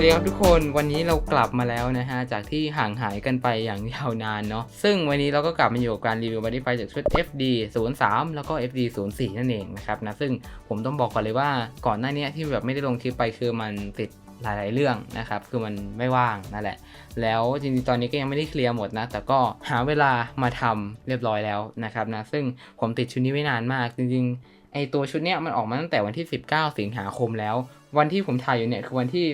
วัสดีครับทุกคนวันนี้เรากลับมาแล้วนะฮะ จากที่ห่างหายกันไปอย่างยาวนานเนาะซึ่งวันนี้เราก็กลับมาอยู่กับการรีวิวบั d ดี้ไฟจากชุด FD 03แล้วก็ FD 04นั่นเองนะครับนะซึ่งผมต้องบอกก่อนเลยว่าก่อนหน้านี้ที่แบบไม่ได้ลงคลิปไปคือมันติดหลายๆเรื่องนะครับ คือมันไม่ว่างนั่นแหละ แล้วจริงๆ ตอนนี้ก็ยังไม่ได้เคลียร์หมดนะ แต่ก็หาเวลามาทำเรียบร้อยแล้วนะครับนะ ซึ่งผมติดชุดนี้ไว้นานมาก จริงๆ ไอตัวชุดเนี้ยมันออกมาตั้งแต่วันที่ 19 สิงหาคมแล้ว วันที่ผมถ่ายอยู่เนี่ยคือวันที่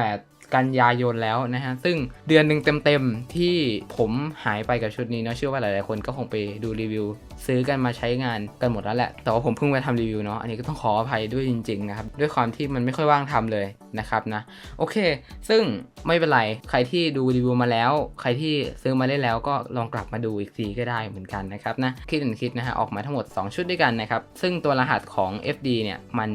18 กันยายนแล้วนะฮะ ซึ่งเดือนหนึ่งเต็มๆที่ผมหายไปกับชุดนี้เนาะเชื่อว่าหลายๆคนก็คงไปดูรีวิว ซื้อกันมาใช้งานกันหมดแล้วแหละ แต่ว่าผมเพิ่งมาทำรีวิวเนาะ อันนี้ก็ต้องขออภัยด้วยจริงๆนะครับ ด้วยความที่มันไม่ค่อยว่างทำเลยนะครับนะ โอเค ซึ่งไม่เป็นไร ใครที่ดูรีวิวมาแล้ว ใครที่ซื้อมาเล่นแล้วก็ลองกลับมาดูอีกทีก็ได้เหมือนกันนะครับนะ คิดถึงคิดนะฮะ ออกมาทั้งหมด 2 ชุดด้วยกันนะครับ ซึ่งตัวรหัสของ FD เนี่ย มัน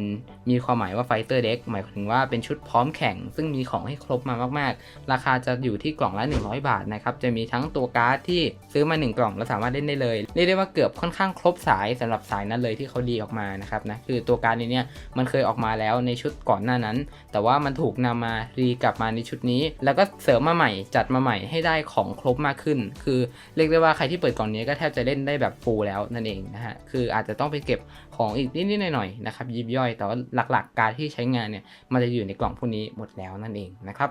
มีความหมายว่า Fighter Deck หมายถึงว่าเป็นชุดพร้อมแข่ง ซึ่งมีของให้ครบมามาก ๆ ราคาจะอยู่ที่กล่องละ 100 บาทนะครับ จะมีทั้งตัวการ์ดที่ซื้อมา 1 กล่องแล้วสามารถเล่นได้เลย เรียกได้ว่าเกือบค่อนข้างครบสายสำหรับสายนั้นเลยที่เขาดีออกมานะครับนะคือตัวการ์ดนี้เนี่ยมันเคยออกมาแล้วในชุดก่อนหน้านั้น แต่ว่ามันถูกนำมารีกลับมาในชุดนี้ แล้วก็เสริมมาใหม่จัดมาใหม่ให้ได้ของครบมากขึ้น คือเรียกได้ว่าใครที่เปิดกล่องนี้ก็แทบจะเล่นได้แบบฟูลแล้วนั่นเองนะฮะคืออาจจะต้องไปเก็บของอีกนิดๆหน่อยๆนะครับยิบย่อยแต่ว่าหลักๆการที่ใช้งานเนี่ยมันจะอยู่ในกล่องพวกนี้หมดแล้วนั่นเองนะครับ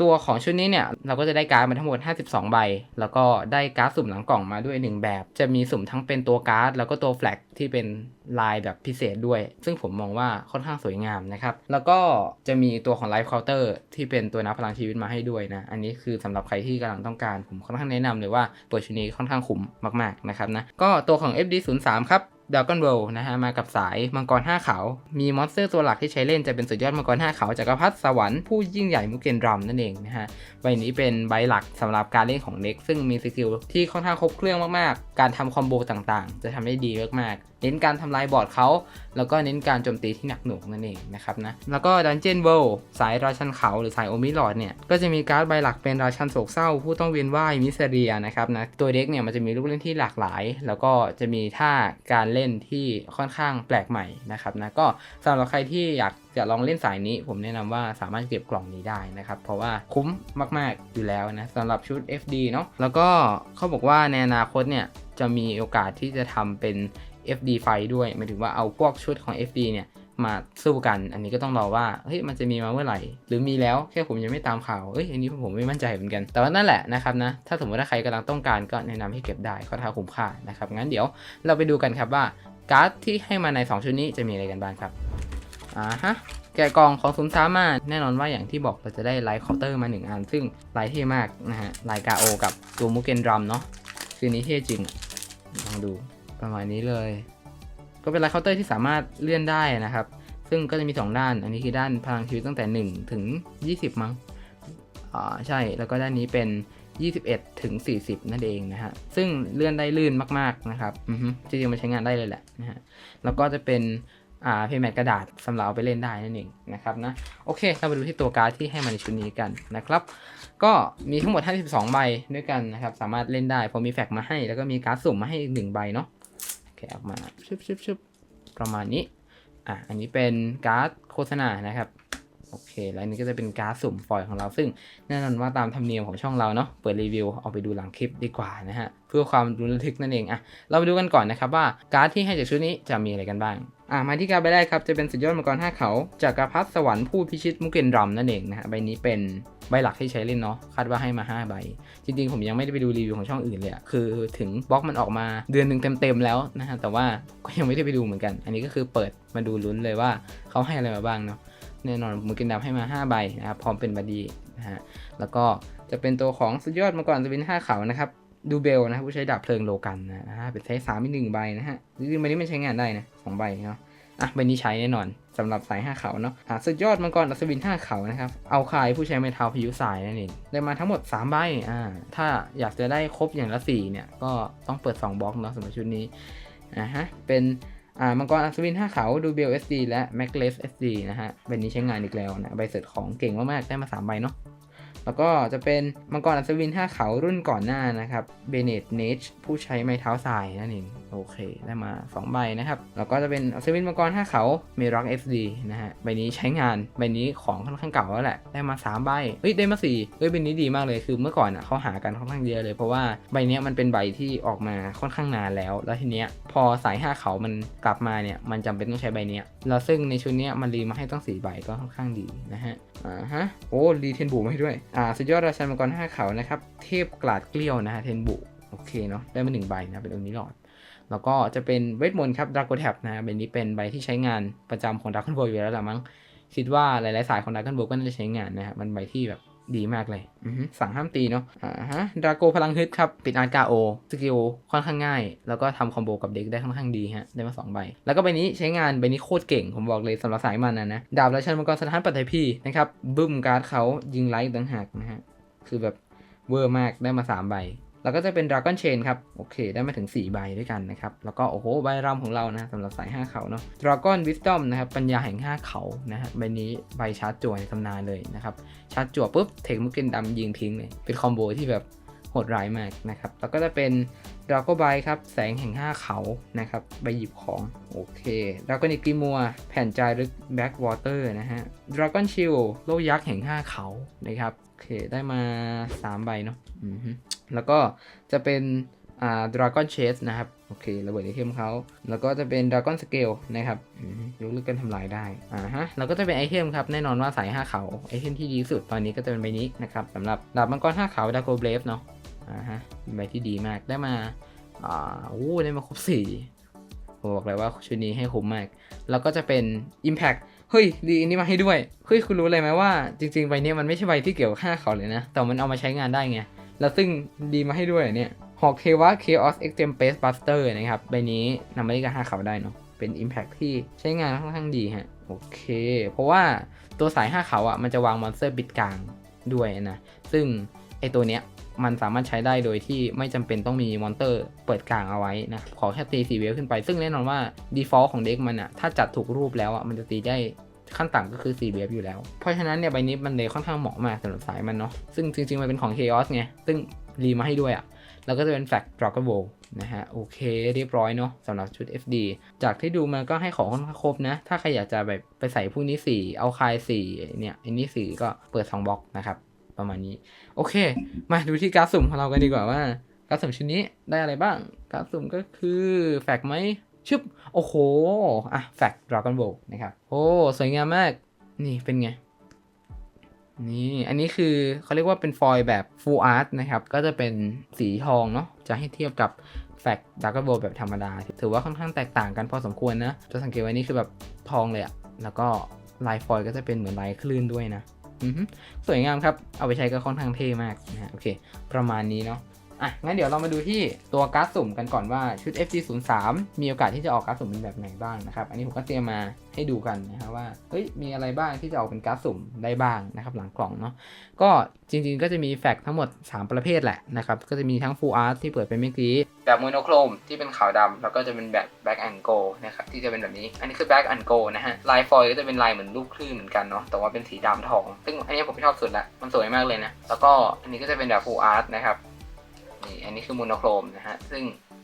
ตัวของชุดนี้เนี่ยเราก็จะได้การ์ดมาทั้งหมด 52 ใบ แล้วก็ได้การ์ดสุ่มหลังกล่องมาด้วย 1 แบบ จะมีสุ่มทั้งเป็นตัวการ์ดแล้วก็ตัวแฟลกที่เป็นลายแบบพิเศษด้วย ซึ่งผมมองว่าค่อนข้างสวยงามนะครับ แล้วก็จะมีตัวของไลฟ์เคาน์เตอร์ที่เป็นตัวนับพลังชีวิตมาให้ด้วยนะ อันนี้คือสำหรับใครที่กำลังต้องการ ผมค่อนข้างแนะนำเลยว่าตัวชุดนี้ค่อนข้างคุ้มมากๆนะครับนะ ก็ตัวของ FD03 ครับ ดากอนเวลนะฮะมากับสายมังกร5เขามีมอนสเตอร์ตัวหลักที่ใช้เล่นจะเป็นสุดยอดมังกร5เขาจักรพรรดิสวรรค์ผู้ยิ่งใหญ่มุกเกนดรัมนั่นเองนะฮะใบนี้เป็นใบหลักสำหรับการเล่นของเน็กซึ่งมีสกิลที่ค่อนข้างครบเครื่องมากๆ การทำคอมโบต่างๆ จะทำได้ดีมากๆเน้นการทำลายบอร์ดเขาแล้วก็เน้นการโจมตีที่หนักหน่วงนั่นเองนะครับนะแล้วก็ดันเจียนเวลสายราชันเขาหรือสายโอมิลอดเนี่ยก็จะมีการ์ดใบหลักเป็นราชันโศกเศร้า ผู้ต้องเวียนว่ายมิสเรียนะครับนะตัวเด็กเนี่ยมันจะมีลูกเล่นที่หลากหลาย แล้วก็จะมีท่าการเล่นที่ค่อนข้างแปลกใหม่นะครับนะก็สำหรับใครที่อยากจะลองเล่นสายนี้ ผมแนะนำว่าสามารถเก็บกล่องนี้ได้นะครับเพราะว่าคุ้มมาก ๆอยู่แล้วนะสำหรับชุด FD เนาะแล้วก็เขาบอกว่าในอนาคตเนี่ยจะมีโอกาสที่จะทำเป็น FD ไฟด้วยหมายถึงว่าเอาพวกชุดของ FD เนี่ยมาสู้กัน อันนี้ก็ต้องรอว่า เฮ้ย มันจะมีมาเมื่อไหร่ หรือมีแล้ว แค่ผมยังไม่ตามข่าวเอ้ย อันนี้ผมไม่มั่นใจเหมือนกัน แต่ว่านั่นแหละนะครับนะ ถ้าสมมติว่าใครกำลังต้องการก็แนะนำให้เก็บได้ก็ท้าคุ้มค่านะครับ งั้นเดี๋ยวเราไปดูกันครับว่าการ์ดที่ให้มาใน 2 ชุดนี้จะมีอะไรกันบ้างครับ อ่าฮะ แกะกล่องของซุนซ้ามา แน่นอนว่าอย่างที่บอกเราจะได้ไลท์เคาน์เตอร์มา 1 อัน ซึ่งลายเท่มากนะฮะ ลายกาโอ กับตัวมุกเกนดรัมเนาะ คือนี้เท่จริง ลองดู ประมาณนี้เลย ก็เป็นไลท์เคาน์เตอร์ที่สามารถเลื่อนได้นะครับ ซึ่งก็จะมี 2 ด้าน อันนี้คือด้านพลังชีวิตตั้งแต่ 1 ถึง 20 มั้งอ่าใช่แล้วก็ด้านนี้เป็น 21 ถึง 40 นั่นเองนะฮะ ซึ่งเลื่อนได้ลื่นมากๆนะครับอือฮึจริงๆมันใช้งานได้เลยแหละนะฮะแล้วก็จะเป็นอ่าเพย์แมทกระดาษสำหรับเอาไปเล่นได้นั่นเองนะครับนะโอเค เรามาดูที่ตัวการ์ดที่ให้มาในชุดนี้กันนะครับ ก็มีทั้งหมด 52 ใบด้วยกันนะครับ สามารถเล่นได้พอมีแฟกมาให้ แล้วก็มีการ์ดสุ่มมาให้อีกหนึ่งใบเนาะ แกะออกมาชึบชึบชึบประมาณนี้ อะ อันนี้เป็นการ์ดโฆษณานะครับ โอเค แล้วอันนี้ก็จะเป็นการ์ดสุ่มฟอยล์ของเรา ซึ่งแน่นอนว่าตามธรรมเนียมของช่องเราเนาะ เปิดรีวิวเอาไปดูหลังคลิปดีกว่านะฮะ เพื่อความรุนระทึกนั่นเอง อะ เราไปดูกันก่อนนะครับว่าการ์ดที่ให้จากชุดนี้จะมีอะไรกันบ้าง อะมาที่การใบแรกครับจะเป็นสุดยอดมังกรห้าเขาจากกระพรรดิสวรรค์ผู้พิชิตมุกเกนดรัมนั่นเองนะฮะใบนี้เป็นใบหลักที่ใช้เล่นเนาะคาดว่าให้มา 5 ใบ จริงๆ ผมยังไม่ได้ไปดูรีวิวของช่องอื่นเลยคือถึงบล็อกมันออกมาเดือนหนึ่งเต็มๆแล้วนะฮะแต่ว่าก็ยังไม่ได้ไปดูเหมือนกัน อันนี้ก็คือเปิดมาดูลุ้นเลยว่าเขาให้อะไรมาบ้างเนาะแน่นอนมือกินดับให้มา 5 ใบนะครับพร้อมเป็นบอดี้นะฮะแล้วก็จะเป็นตัวของสุดยอดมังกรสวินห้าเขานะครับดูเบลนะผู้ใช้ดาบเพลิงโลกันนะฮะเป็นไซส์สามอีกหนึ่งใบนะฮะจริงๆใบนี้มันใช้งานได้นะสองใบเนาะ อะใบนี้ใช้แน่นอนสำหรับสายห้าเขาเนาะอะสุดยอดมังกรอัศวินห้าเขานะครับ เอาคายผู้ใช้ไม้เท้าพายุสายนั่นเองได้มาทั้งหมด 3 ใบอ่าถ้าอยากจะได้ครบอย่างละ 4 เนี่ย ก็ต้องเปิด 2บล็อกเนาะสำหรับชุดนี้อ่าฮะเป็นอ่ามังกรอัศวิน 5 เขาดูเบล SD และ m a c l e s SD นะฮะใบนี้ใช้งานอีกแล้วนะใบเสร็จของเก่งมากๆได้มา 3 ใบเนาะแล้วก็จะเป็นมังกรอัศวินห้าเขารุ่นก่อนหน้านะครับเบเนตเนชผู้ใช้ไม้เท้าทรายนั่นเองโอเค ได้มา 2 ใบนะครับ แล้วก็จะเป็นอัศวินมังกรห้าเขาเมร็อกเอสดีนะฮะ ใบนี้ใช้งาน ใบนี้ของค่อนข้างเก่าแล้วแหละ ได้มา 3 ใบ เฮ้ย ได้มา4เฮ้ยใบนี้ดีมากเลย คือเมื่อก่อนอะเขาหากันค่อนข้างเยอะเลย เพราะว่าใบนี้มันเป็นใบที่ออกมาค่อนข้างนานแล้ว แล้วทีเนี้ยพอสายห้าเขามันกลับมาเนี่ย มันจำเป็นต้องใช้ใบนี้แล้วซึ่งในชุดนี้มันรีมาให้ต้องสี่ใบก็ค่อนข้างดีนะฮะ อ่าฮะ โอ้รีเทนบุมาให้ด้วย อ่า สุดยอดราชันมังกรห้าเขานะครับ เทพกลาดเกลียวนะฮะ เทนบุ โอเคเนาะ ได้มาหนึ่งใบนะ เป็นองค์นี้หลอด แล้วก็จะเป็นเวทมนต์ครับดราโกแท็บนะฮะใบนี้เป็นใบที่ใช้งานประจำของดราก้อนโบอยู่แล้วละมั้งคิดว่าหลายๆสายของดราก้อนโบก็น่าจะใช้งานนะฮะมันใบที่แบบดีมากเลย สั่งห้ามตีเนาะ อ่าฮะ ดราโกพลังฮึดครับ ปิดอาร์กาโอ สกิลค่อนข้างง่าย แล้วก็ทำคอมโบกับเด็กได้ค่อนข้างดีฮะ ได้มาสองใบ แล้วก็ใบนี้ใช้งานใบนี้โคตรเก่ง ผมบอกเลยสำหรับสายมันนะนะ ดาบราชันมังกรสถานปัตไทพีนะครับ บึ้มการ์ดเขายิงไลท์ต่างหากนะฮะ คือแบบเวอร์มาก ได้มา 3 ใบ แล้วก็จะเป็น Dragon Chain ครับ โอเค ได้มาถึง 4 ใบด้วยกันนะครับ แล้วก็ โอ้โห ใบรำของเรานะสำหรับสาย 5 เขาเนาะ Dragon Wisdom นะครับ ปัญญาแห่ง 5 เขานะฮะใบนี้ใบชาร์จจั่วในตำนานเลยนะครับ ชาร์จจั่วปุ๊บ เทคมุกเกนดำยิงทิ้งเลย เป็นคอมโบที่แบบโหดร้ายมากนะครับ แล้วก็จะเป็นดราโกไบครับ แสงแห่ง 5 เขา นะครับ ใบหยิบของ โอเคดราก้อนิกิมัว แผ่นจารึกแบ็กวอเตอร์นะฮะดราก้อนชิลโลยักษ์แห่ง 5 เขา นะครับ โอเค ได้มา 3 ใบเนาะอือฮึ แล้วก็จะเป็นอ่าดราก้อนเชสนะครับ โอเค ระเบิดไอเทมเขา แล้วก็จะเป็นดราก้อนสเกลนะครับยกเลิกการทำลายได้ อ่าฮะ แล้วก็จะเป็นไอเทมครับ แน่นอนว่าสาย5เขา ไอเทมที่ดีสุดตอนนี้ก็จะเป็นใบนี้นะครับสำหรับดาบมังกร5เขาดาโกเบลฟเนาะ อ่าฮะใบที่ดีมาก ได้มา อ่าโอ้ได้มาครบสี่ผมบอกเลยว่าชุดนี้ให้คุ้มมาก แล้วก็จะเป็น Impact เฮ้ยดีอันนี้มาให้ด้วย เฮ้ยคุณรู้เลยไหมว่าจริงๆใบนี้มันไม่ใช่ใบที่เกี่ยวกับค่าเขาเลยนะ แต่มันเอามาใช้งานได้ไง แล้วซึ่งดีมาให้ด้วยเนี่ยหอกเทวะ Chaos Extreme Base Buster นะครับใบนี้นำมาเล่นกับห้าเขาได้เนาะเป็น Impact ที่ใช้งานค่อนข้างดีฮะโอเค เพราะว่าตัวสายห้าเขาอะมันจะวางมอนสเตอร์บิดกลางด้วยนะ ซึ่งไอตัวเนี้ยมันสามารถใช้ได้โดยที่ไม่จำเป็นต้องมีมอนเตอร์เปิดกลางเอาไว้นะ ขอแค่ตี4เวลขึ้นไป ซึ่งแน่นอนว่า default ของเด็กมันอะถ้าจัดถูกรูปแล้วอะมันจะตีได้ ขั้นต่ำก็คือ4เวฟอยู่แล้ว เพราะฉะนั้นเนี่ยใบนี้มันเลยค่อนข้างเหมาะมากสำหรับสายมันเนาะซึ่งจริงๆ มันเป็นของ Chaos ไงซึ่งรีมาให้ด้วยอะแล้วก็จะเป็นแฟก d r a g o n Ball นะฮะโอเคเรียบร้อยเนาะสำหรับชุด FD จากที่ดูมันก็ให้ของค่อนข้างครบนะ ถ้าใครอยากจะแบบไปใส่พวกนี้ 4 เอาคาย4เนี่ยอันนี้4ก็เปิด 2บล็อกนะครับประมาณนี้ โอเค มาดูที่การดสุ่มของเรากันดีกว่าว่าการดสุ่มชุดนี้ได้อะไรบ้างการดสุ่มก็คือแฟกไหม ชึบ โอ้โห อะ แฟกดราก้อนโบนะครับ โอ้ สวยงามมาก นี่เป็นไง นี่ อันนี้คือเขาเรียกว่าเป็นฟอยล์แบบ full art นะครับ ก็จะเป็นสีทองเนาะ จะให้เทียบกับแฟกดราก้อนโบแบบธรรมดา ถือว่าค่อนข้างแตกต่างกันพอสมควรนะ จะสังเกตว่านี่คือแบบทองเลยอะแล้วก็ลายฟอยล์ก็จะเป็นเหมือนลายคลื่นด้วยนะอือฮึสวยงามครับ เอาไปใช้ก็ค่อนข้างเท่มากนะฮะ โอเค ประมาณนี้เนาะ อะงั้นเดี๋ยวเรามาดูที่ตัวการ์ดสุ่มกันก่อนว่าชุด FG03 มีโอกาสที่จะออกการ์ดสุ่มเป็นแบบไหนบ้างนะครับ อันนี้ผมก็เตรียมมาให้ดูกันนะครับว่าเฮ้ยมีอะไรบ้างที่จะออกเป็นการ์ดสุ่มได้บ้างนะครับหลังกล่องเนาะก็จริงๆก็จะมีแฟกทั้งหมด 3 ประเภทแหละนะครับก็จะมีทั้ง Full Art ที่เปิดไปเมื่อกี้แบบโมโนโครมที่เป็นขาวดำแล้วก็จะเป็นแบบ Black and go นะครับที่จะเป็นแบบนี้ อันนี้คือ Black and go นะฮะลายฟอยล์ก็จะเป็นลายเหมือนรูปคลื่นเหมือนกันเนาะแต่ว่าเป็นสีดำทอง ซึ่งอันนี้ผมชอบสุดละมันสวยมากเลยนะแล้วก็อันนี้ก็จะเป็นแบบ Full Art นะครับ นี่อันนี้คือโมโนโครมนะฮะ ซึ่ง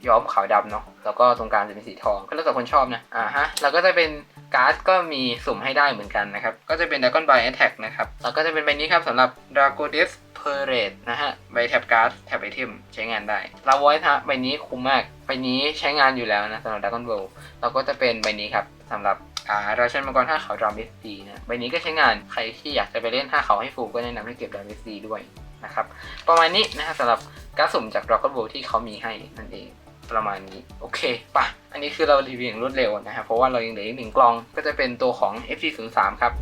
ย้อมขาวดำเนาะ แล้วก็ตรงกลางจะเป็นสีทอง ก็แล้วแต่คนชอบนะ อ่าฮะ แล้วก็จะเป็นการ์ดก็มีสุ่มให้ได้เหมือนกันนะครับ ก็จะเป็น Dragon by Attack นะครับ แล้วก็จะเป็นใบนี้ครับสำหรับ Dragodis Parade นะฮะ ใบแท็บการ์ดแท็บไอเทมใช้งานได้ลา v อยฮะใบนี้คุ้มมาก ใบนี้ใช้งานอยู่แล้วนะสำหรับ Dragon Ball แล้วก็จะเป็นใบนี้ครับสำหรับอ่าราชันมังกร5เขาดรัมเอสดีนะ ใบนี้ก็ใช้งานใครที่อยากจะไปเล่น5เขาให้ฟูก็แนะนำให้เก็บดรัมเอสดีด้วย นะครับ ประมาณนี้นะฮะสำหรับการสุ่มจาก Dragon Ball ที่เขามีให้นั่นเองประมาณนี้ โอเคปะอันนี้คือเรารีวิวอย่างรวดเร็วนะครับเพราะว่าเรายังเหลืออีกหนึ่งกล่องก็จะเป็นตัวของ FG03 ครับ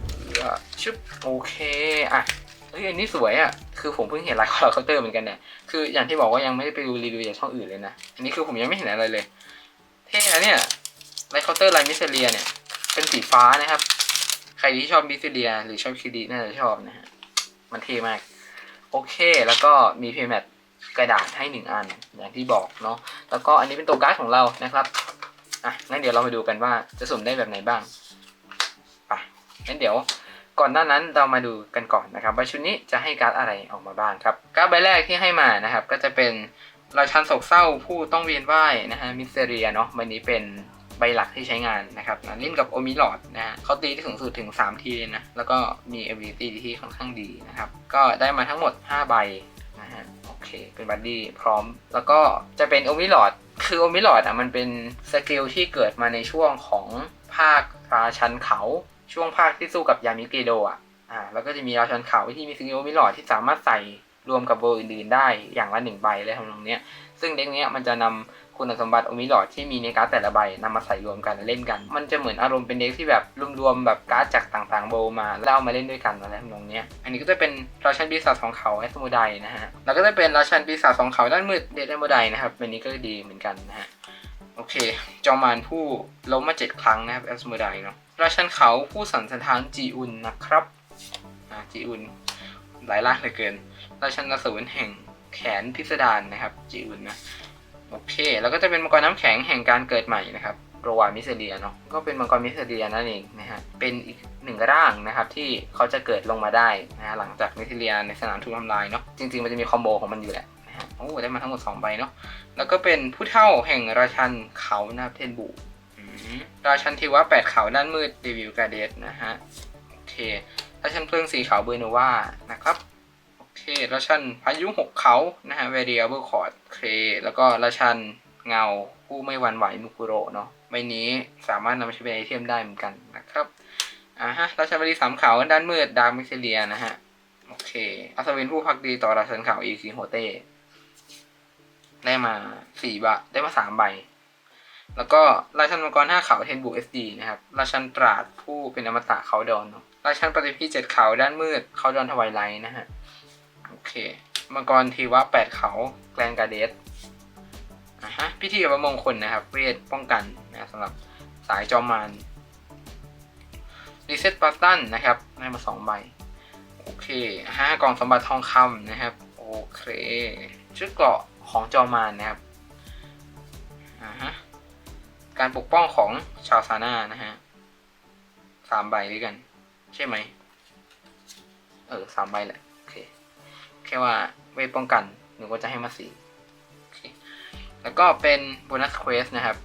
ชึบโอเคอะเฮ้ยอันนี้สวยอะ คือผมเพิ่งเห็นลายคอร์เคาน์เตอร์เหมือนกันเนี่ย คืออย่างที่บอกว่ายังไม่ได้ไปดูรีวิวจากช่องอื่นเลยนะ อันนี้คือผมยังไม่เห็นอะไรเลย เท่นะเนี่ยลายเคาน์เตอร์ลายมิสเซเลียเนี่ย เป็นสีฟ้านะครับ ใครที่ชอบมิสเซเลีย หรือชอบคิดีน่าจะชอบนะฮะ มันเท่มาก โอเค แล้วก็มีเพย์แมทกระดาษให้หนึ่งอันอย่างที่บอกเนาะแล้วก็อันนี้เป็นตัวการ์ดของเรานะครับอะงั้นเดี๋ยวเรามาดูกันว่าจะสุ่มได้แบบไหนบ้างไปงั้นเดี๋ยวก่อนหน้านั้นเรามาดูกันก่อนนะครับว่าชุดนี้จะให้การ์ดอะไรออกมาบ้างครับการ์ดใบแรกที่ให้มานะครับ ก็จะเป็นราชันโศกเศร้าผู้ต้องเวียนว่ายนะฮะมิสเตเรียเนาะใบนี้เป็น ใบหลักที่ใช้งานนะครับเล่นกับโอมิลอดนะฮะเขาตีที่สูงสุดถึง 3 ทีเลยนะ แล้วก็มี ability ที่ค่อนข้างดีนะครับ ก็ได้มาทั้งหมด 5 ใบนะฮะโอเค เป็นบัดดี้พร้อม แล้วก็จะเป็นโอมิลอดคือโอมิลอดอะมันเป็นสกิลที่เกิดมาในช่วงของภาคราชันเขาช่วงภาคที่สู้กับยามิเกโดอะอ่าแล้วก็จะมีราชันเขาที่มีสกิลโอมิลอดที่สามารถใส่รวมกับเวอร์อื่นๆได้อย่างละหนึ่งใบเลยทำนองเนี้ยซึ่งเด็กเนี้ยมันจะนำ คุณสมบัติโอมิลอดที่มีในการ์ดแต่ละใบนำมาใส่รวมกันเล่นกัน มันจะเหมือนอารมณ์เป็นเด็กที่แบบรวมๆแบบการ์ดจากต่างๆโบมาแล้วเอามาเล่นด้วยกันอะไรทำนองเนี้ยอันนี้ก็จะเป็นราชันปีศาจสองเขาไอสมุไดนะฮะแล้วก็จะเป็นราชันปีศาจสองเขาด้านมืดเดดไอโมไดนะครับอันนี้ก็ดีเหมือนกันนะฮะโอเค จอมมารผู้ล้มมาเจ็ดครั้งนะครับเอลสมูไดเนาะราชันเขาผู้สันสถานจีอุนนะครับอ่าจีอุนหลายล่างเหลือเกินราชันนสูรแห่งแขนพิสดารนะครับจีอุนนะ โอเค แล้วก็จะเป็นมังกรน้ำแข็งแห่งการเกิดใหม่นะครับโรวามิสเดียเนาะก็เป็นมังกรมิสเดียนั่นเองนะฮะเป็นอีกหนึ่งร่างนะครับที่เขาจะเกิดลงมาได้นะฮะหลังจากมิสเดียในสนามถูกทำลายเนาะจริงๆมันจะมีคอมโบของมันอยู่แหละนะฮะโอ้ได้มาทั้งหมด2ใบเนาะแล้วก็เป็นผู้เท่าแห่งราชันเขานะครับเทนบุราชันเทวะแปดเขาด้านมืดเดวิลกาเดสนะฮะโอเคราชันเพลิงสีขาวเบอร์โนวานะครับ เคราชันพายุหกเขานะฮะ variable chord เคแล้วก็ราชันเงาผู้ไม่หวั่นไหวมุกุโระเนาะใบนี้สามารถนำมาใช้เป็นไอเทมได้เหมือนกันนะครับอ่าฮะราชันบริสามเขาด้านมืดดาร์กมิเซเลียนะฮะ โอเคอัศวินผู้พักดีต่อราชันเขาอีซีโฮเต้ได้มาสี่ใบได้มาสามใบ แล้วก็ราชันมังกรห้าเขาเทนบุเอสดีนะครับ ราชันตราดผู้เป็นอมตะเขาดอนเนาะราชันปฏิพีเจ็ดเขาด้านมืดเขาดอนทวายไลท์นะฮะ เคมังกรทีวะแปดเขาแกลนกาเดสอะฮะพิธีประมงคลนะครับ เวทป้องกันนะสำหรับสายจอมมารรีเซ็ตปัตตันนะครับได้มาสองใบโอเคห้ากล่องสมบัติทองคำนะครับโอเคชุดเกราะของจอมานนะครับอ่าฮะการปกป้องของชาวซาน่านะฮะสามใบด้วยกัน ใช่ไหมเออสามใบแหละ คแค่ว่าเวทป้องกันหนูก็จะให้มาสี่แล้วก็เป็นโบนัสเควสนะครับ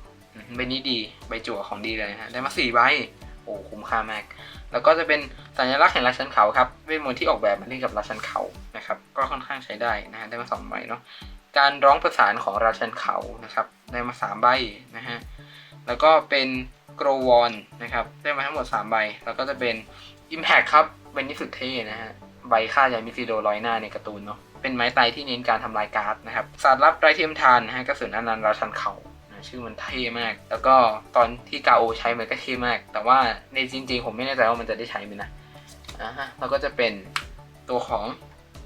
ใบนี้ดีใบจั่วของดีเลยฮะได้มาสี่ใบโอ้คุ้มค่ามาก แล้วก็จะเป็นสัญลักษณ์แห่งราชันเขาครับเวทมนต์ที่ออกแบบมาเล่นกับราชันเขานะครับ ก็ค่อนข้างใช้ได้นะฮะได้มาสองใบเนาะการร้องประสานของราชันเขานะครับ ได้มาสามใบนะฮะแล้วก็เป็นโกรวอนนะครับ ได้มาทั้งหมด3ใบแล้วก็จะเป็น Impact ครับเป็นนิสุดเท่นะฮะ ใบค่ายามิซิโดร้อยหน้าในการ์ตูนเนาะเป็นไม้ไตที่เน้นการทำลายการ์ดนะครับสารลับไรเทียมทานนะฮะกระสุนอนันต์ราชันเขานะชื่อมันเท่มาก แล้วก็ตอนที่กาโอใช้มันก็เท่มาก แต่ว่าในจริงๆ ผมไม่แน่ใจว่ามันจะได้ใช้ไหมนะอ่าฮะแล้วก็จะเป็นตัวของ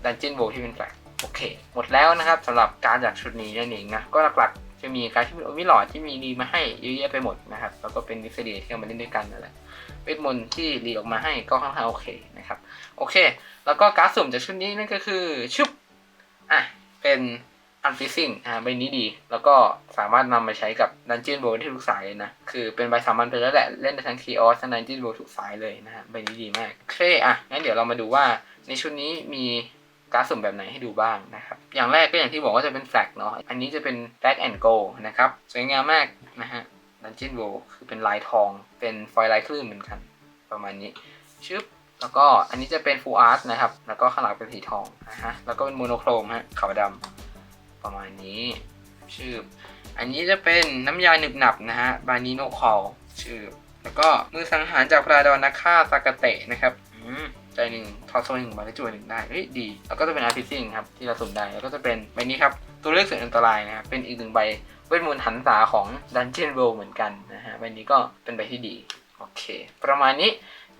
ดันเจียนโบที่เป็นแฟลกโอเค หมดแล้วนะครับสำหรับการจากชุดนี้นั่นเองนะก็หลักๆ จะมีการที่เป็นโอมิลอดที่มีรีมาให้เยอะแยะไปหมดนะครับแล้วก็เป็นดิสเดียที่เอามาเล่นด้วยกันนั่นแหละเวทมนต์ที่รีออกมาให้ก็ค่อนข้างโอเคนะครับโอเค แล้วก็การดสุ่มจากชุดนี้นั่นก็คือชุบอะเป็น unfreezing อ่าใบนี้ดี แล้วก็สามารถนำมาใช้กับ Dungeon World ที่ทุกสายเลยนะ คือเป็นใบสามัญไปแล้วแหละ เล่นได้ทั้ง Chaos ทั้ง Dungeon World ทุกสายเลยนะฮะใบนี้ดีมากโอเคอะงั้นเดี๋ยวเรามาดูว่าในชุดนี้มี การสุ่มแบบไหนให้ดูบ้างนะครับ อย่างแรกก็อย่างที่บอกว่าจะเป็นแฟลกเนาะ อันนี้จะเป็น Black and Gold นะครับ สวยงามมากนะฮะ Dungeon World คือเป็นลายทอง เป็นฟอยล์ลายคลื่นเหมือนกัน ประมาณนี้ ชึบ แล้วก็อันนี้จะเป็น Full Art นะครับ แล้วก็ข้างหลังเป็นสีทองนะฮะ แล้วก็เป็นโมโนโครมฮะ ขาวดำประมาณนี้ ชื่อ อันนี้จะเป็นน้ำยาหนึบหนับนะฮะ บานิโนคอลชื่อ แล้วก็มือสังหารจากพระดอนนักฆ่าซากาเตะนะครับ อืม ใจหนึ่งทอโซหนึ่งมาได้จวยหนึ่งได้เฮ้ยดี แล้วก็จะเป็นอาร์พิซิงครับที่เราสุ่มได้ แล้วก็จะเป็นใบนี้ครับ ตัวเลือกสืออันตรายนะครับ เป็นอีกหนึ่งใบเวทมนต์หันษาของดันเจียนโ l เหมือนกันนะฮะใบนี้ก็เป็นใบที่ดี โอเค ประมาณนี้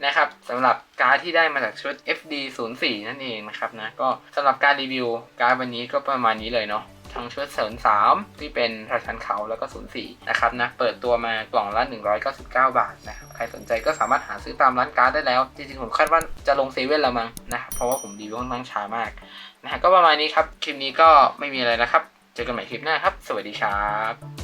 นะครับสำหรับการ์ดที่ได้มาจากชุด FD 0 4 นั่นเองนะครับนะก็สำหรับการรีวิวการ์ดวันนี้ก็ประมาณนี้เลยเนาะ ทั้งชุดเสริม3ที่เป็นราชันเขาแล้วก็ 04 นะครับนะ เปิดตัวมากล่องละ 199 บาทนะครับ ใครสนใจก็สามารถหาซื้อตามร้านการ์ดได้แล้ว จริงๆ ผมคาดว่าจะลงเซเว่นแล้วมั้งนะครับเพราะว่าผมดีวิวค่อนข้างช้ามากนะฮะก็ประมาณนี้ครับ คลิปนี้ก็ไม่มีอะไรนะครับ เจอกันใหม่คลิปหน้าครับ สวัสดีครับ